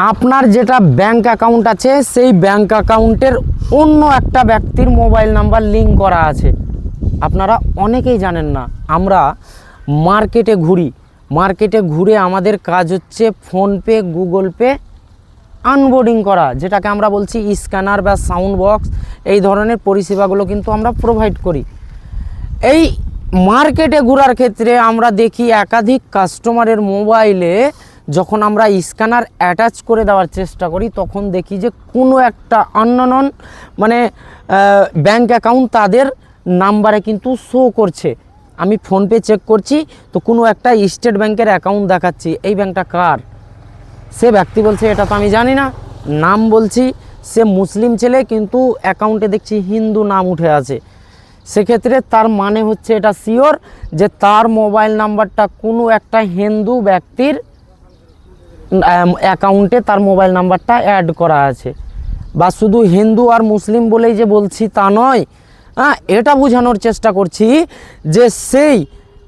আপনার যেটা bank account আছে, সেই ব্যাংক অ্যাকাউন্টের অন্য একটা ব্যক্তির মোবাইল নাম্বার লিঙ্ক করা আছে। আপনারা অনেকেই জানেন না, আমরা মার্কেটে ঘুরি। মার্কেটে ঘুরে আমাদের কাজ হচ্ছে ফোনপে গুগল পে আনবোর্ডিং করা, যেটাকে আমরা বলছি স্ক্যানার বা সাউন্ড বক্স এই ধরনের পরিষেবাগুলো কিন্তু আমরা প্রোভাইড করি। এই মার্কেটে ঘোরার ক্ষেত্রে আমরা দেখি একাধিক কাস্টমারের মোবাইলে যখন আমরা স্ক্যানার অ্যাটাচ করে দেওয়ার চেষ্টা করি, তখন দেখি যে কোনো একটা আননন মানে ব্যাংক অ্যাকাউন্ট তাদের নাম্বারে কিন্তু শো করছে। আমি ফোনপে চেক করছি, তো কোনো একটা স্টেট ব্যাংকের অ্যাকাউন্ট দেখাচ্ছি, এই ব্যাংকটা কার? সে ব্যক্তি বলছে, এটা তো আমি জানি না। নাম বলছি, সে মুসলিম ছেলে, কিন্তু অ্যাকাউন্টে দেখছি হিন্দু নাম উঠে আছে। সেক্ষেত্রে তার মানে হচ্ছে এটা শিওর যে তার মোবাইল নাম্বারটা কোনো একটা হিন্দু ব্যক্তির অ্যাকাউন্টে তার মোবাইল নাম্বারটা অ্যাড করা আছে। বা শুধু হিন্দু আর মুসলিম বলেই যে বলছি তা নয় হ্যাঁ এটা বোঝানোর চেষ্টা করছি যে সেই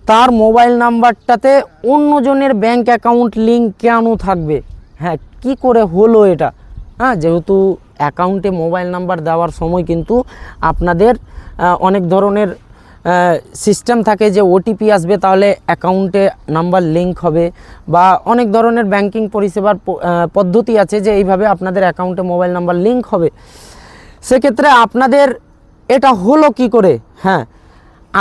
তার মোবাইল নাম্বারটাতে অন্যজনের ব্যাংক অ্যাকাউন্ট লিঙ্ক কেন থাকবে? হ্যাঁ কি করে হলো এটা? হ্যাঁ যেহেতু অ্যাকাউন্টে মোবাইল নাম্বার দেওয়ার সময় কিন্তু আপনাদের অনেক ধরনের সিস্টেম থাকে যে ওটিপি আসবে, তাহলে অ্যাকাউন্টে নাম্বার লিঙ্ক হবে বা অনেক ধরনের ব্যাংকিং পরিষেবার পদ্ধতি আছে যে এইভাবে আপনাদের অ্যাকাউন্টে মোবাইল নাম্বার লিঙ্ক হবে। সেক্ষেত্রে আপনাদের এটা হলো কি করে? হ্যাঁ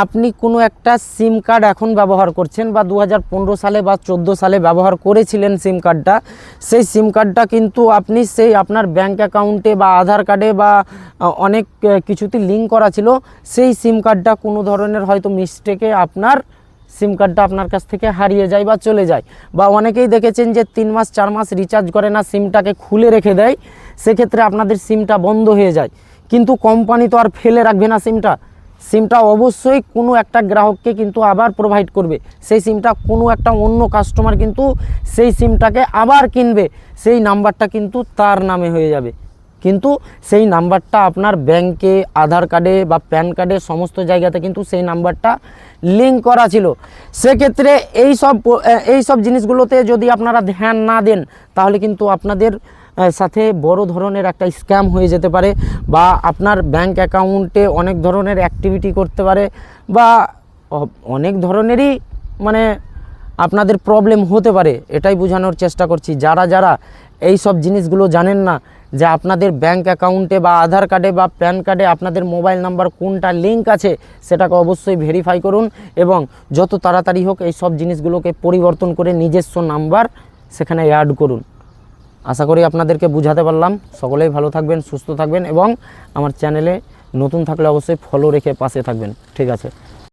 আপনি কোনো একটা সিম কার্ড এখন ব্যবহার করছেন বা দু হাজার পনেরো সালে বা চোদ্দ সালে ব্যবহার করেছিলেন সিম কার্ডটা সেই সিম কার্ডটা কিন্তু আপনি সেই আপনার ব্যাঙ্ক অ্যাকাউন্টে বা আধার কার্ডে বা অনেক কিছুতে লিঙ্ক করা ছিল, সেই সিম কার্ডটা কোনো ধরনের হয়তো মিস্টেকে আপনার সিম কার্ডটা আপনার কাছ থেকে হারিয়ে যায় বা চলে যায়। বা অনেকেই দেখেছেন যে তিন মাস, চার মাস রিচার্জ করে না সিমটাকে খুলে রেখে দেয়, সেক্ষেত্রে আপনাদের সিমটা বন্ধ হয়ে যায়। কিন্তু কোম্পানি তো আর ফেলে রাখবে না সিমটা সিমটা অবশ্যই কোনো একটা গ্রাহককে কিন্তু আবার প্রোভাইড করবে। সেই সিমটা কোনো একটা অন্য কাস্টমার কিন্তু সেই সিমটাকে আবার কিনবে। সেই নাম্বারটা কিন্তু তার নামে হয়ে যাবে। কিন্তু সেই নাম্বারটা আপনার ব্যাংকে আধার কার্ডে বা প্যান কার্ডে সমস্ত জায়গাতে কিন্তু সেই নাম্বারটা লিঙ্ক করা ছিল। সেক্ষেত্রে এই সব এই সব জিনিসগুলোতে যদি আপনারা ধ্যান না দেন, তাহলে কিন্তু আপনাদের সাথে বড় ধরনের একটা স্ক্যাম হয়ে যেতে পারে বা আপনার ব্যাংক অ্যাকাউন্টে অনেক ধরনের অ্যাক্টিভিটি করতে পারে বা অনেক ধরনেরই মানে আপনাদের প্রবলেম হতে পারে, এটাই বোঝানোর চেষ্টা করছি। যারা যারা এই সব জিনিসগুলো জানেন না, যে আপনাদের ব্যাংক অ্যাকাউন্টে বা আধার কার্ডে বা প্যান কার্ডে আপনাদের মোবাইল নাম্বার কোনটা লিঙ্ক আছে, সেটাকে অবশ্যই ভেরিফাই করুন এবং যত তাড়াতাড়ি হোক এই সব জিনিসগুলোকে পরিবর্তন করে নিজস্ব নাম্বার সেখানে অ্যাড করুন। আশা করি আপনাদেরকে বুঝাতে পারলাম। সকলেই ভালো থাকবেন, সুস্থ থাকবেন এবং আমার চ্যানেলে নতুন থাকলে অবশ্যই ফলো রেখে পাশে থাকবেন। ঠিক আছে।